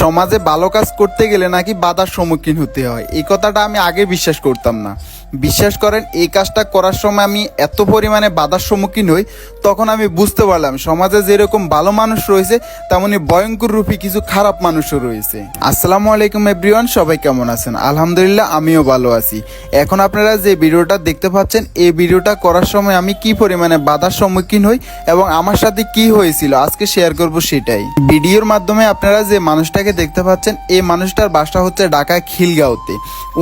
সমাজে ভালো কাজ করতে গেলে নাকি বাধার সম্মুখীন হতে হয়? এই কথাটা আমি আগে বিশ্বাস করতাম না। বিশ্বাস করেন, এই কাজটা করার সময় আমি এত পরিমাণে বাধার সম্মুখীন হই, তখন আমি বুঝতে পারলাম, সমাজে যেরকম ভালো মানুষ রয়েছে, তেমনি ভয়ঙ্কর রূপী কিছু খারাপ মানুষও রয়েছে। আসসালামু আলাইকুম এভরিওয়ান সবাই কেমন আছেন? আলহামদুলিল্লাহ, আমিও ভালো আছি। এখন আপনারা যে ভিডিওটা দেখতে পাচ্ছেন, এই ভিডিওটা করার সময় আমি কি পরিমাণে বাধার সম্মুখীন হই এবং আমার সাথে কি হয়েছিল, আজকে শেয়ার করব সেটাই। ভিডিওর মাধ্যমে আপনারা যে মানুষটাকে দেখতে পাচ্ছেন, এই মানুষটার বাসা হচ্ছে ঢাকা খিলগাঁওতে।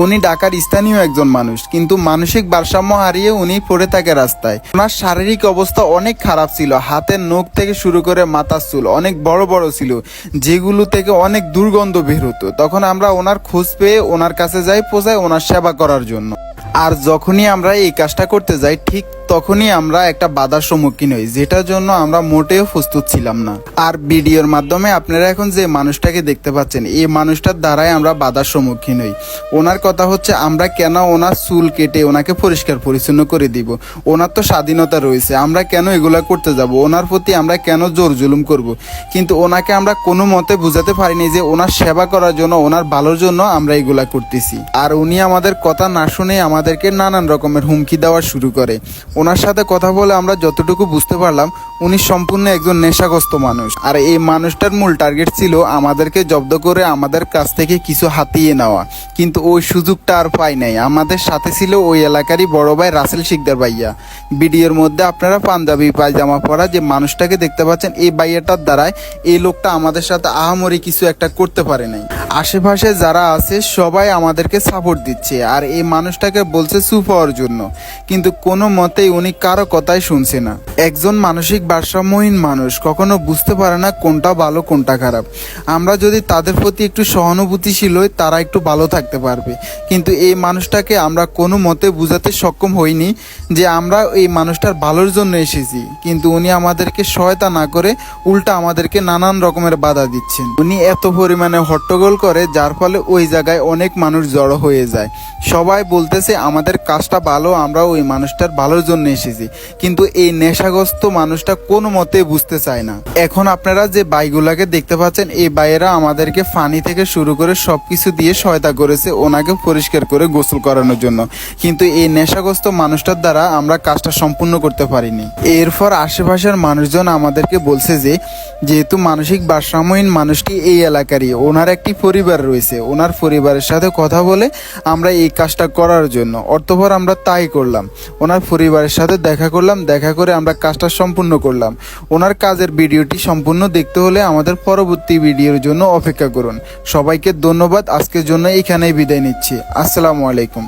উনি ঢাকার স্থানীয় একজন মানুষ। কিন্তু মানসিক ভারসাম্য হারিয়ে উনি পড়ে থাকে রাস্তায়। ওনার শারীরিক অবস্থা অনেক খারাপ ছিল। হাতের নখ থেকে শুরু করে মাথার চুল অনেক বড় বড় ছিল, যেগুলো থেকে অনেক দুর্গন্ধ বের হতো। তখন আমরা ওনার খোঁজ পেয়ে ওনার কাছে যাই পোজায় ওনার সেবা করার জন্য। আর যখনই আমরা এই কাজটা করতে যাই, ঠিক তখনই আমরা একটা বাধার সম্মুখীন হই, যেটার জন্য আমরা মোটেও প্রস্তুত ছিলাম না। আর ভিডিওর মাধ্যমে আপনারা এখন যে মানুষটাকে দেখতে পাচ্ছেন, এই মানুষটার দ্বারাই আমরা বাধার সম্মুখীন হই। ওনার কথা হচ্ছে, আমরা কেন ওনার চুল কেটে ওনাকে পরিষ্কার পরিচ্ছন্ন করে দিব? ওনার তো স্বাধীনতা রয়েছে, আমরা কেন এগুলা করতে যাব? ওনার প্রতি আমরা কেন জোর জুলুম করব? কিন্তু ওনাকে আমরা কোনো মতে বুঝাতে পারিনি যে ওনার সেবা করার জন্য, ওনার ভালোর জন্য আমরা এগুলা করতেছি। আর উনি আমাদের কথা না শুনে আমাদেরকে নানান রকমের হুমকি দেওয়া শুরু করে। ওনার সাথে কথা বলে আমরা যতটুকু বুঝতে পারলাম, উনি সম্পূর্ণ একজন নেশাগ্রস্ত মানুষ। আর এই মানুষটার মূল টার্গেট ছিল আমাদেরকে জব্দ করে আমাদের কাছ থেকে কিছু হাতিয়ে নেওয়া। কিন্তু ওই সুযোগটা আর পাই নাই। আমাদের সাথে ছিল ওই এলাকারই বড় ভাই রাসেল শিকদার ভাইয়া। ভিডিওর মধ্যে আপনারা পাঞ্জাবি, পায়জামা পরা যে মানুষটাকে দেখতে পাচ্ছেন, এই ভাইয়াটার দ্বারাই এই লোকটা আমাদের সাথে আহামরি কিছু একটা করতে পারে নাই। আশেপাশে যারা আছে, সবাই আমাদেরকে সাপোর্ট দিচ্ছে। আর এই মানুষটাকে বলছে চুপ হওয়ার জন্য। কিন্তু কোনো মতেই উনি কারও কথাই শুনছে না। একজন মানসিক ভারসাম্যহীন মানুষ, কখনো বুঝতে পারে না কোনটা ভালো, কোনটা খারাপ। আমরা যদি তাদের প্রতি একটু সহানুভূতিশীল হই, তারা একটু ভালো থাকতে পারবে। কিন্তু এই মানুষটাকে আমরা কোনো মতে বুঝাতে সক্ষম হইনি যে আমরা এই মানুষটার ভালোর জন্য এসেছি। কিন্তু উনি আমাদেরকে সহায়তা না করে উল্টা আমাদেরকে নানান রকমের বাধা দিচ্ছেন। উনি এত পরিমাণে হট্টগোল করে, যার ফলে ওই জায়গায় অনেক মানুষ জড়ো হয়ে যায়। সবাই বলতেছে, আমাদের কাজটা ভালো আমরা ওই মানুষটার ভালোর জন্য এসেছি। কিন্তু এই নেশাগ্রস্ত মানুষটা কোনো মতে বুঝতে চায় না। এখন আপনারা যে বাইগুলাকে দেখতে পাচ্ছেন, এই বাইয়েরা আমাদেরকে ফানি থেকে শুরু করে সবকিছু দিয়ে সহায়তা করেছে ওনাকে পরিষ্কার করে গোসল করানোর জন্য। কিন্তু এই নেশাগ্রস্ত মানুষটার দ্বারা আমরা কাজটা সম্পূর্ণ করতে পারিনি। এরপর আশেপাশের মানুষজন আমাদেরকে বলছে যে, যেহেতু মানসিক ভারসাম্যহীন মানুষটি এই এলাকারই, ওনার একটি পরিবার রয়েছে, ওনার পরিবারের সাথে কথা বলে আমরা এই কাজটা করার জন্য। অর্থপর আমরা তাই করলাম। ওনার পরিবারের সাথে দেখা করলাম, দেখা করে আমরা কাজটা সম্পূর্ণ করলাম। ওনার কাজের ভিডিওটি সম্পূর্ণ দেখতে হলে আমাদের পরবর্তী ভিডিওর জন্য অপেক্ষা করুন। সবাইকে ধন্যবাদ, আজকের জন্য এখানেই বিদায় নিচ্ছি। আসসালামু আলাইকুম।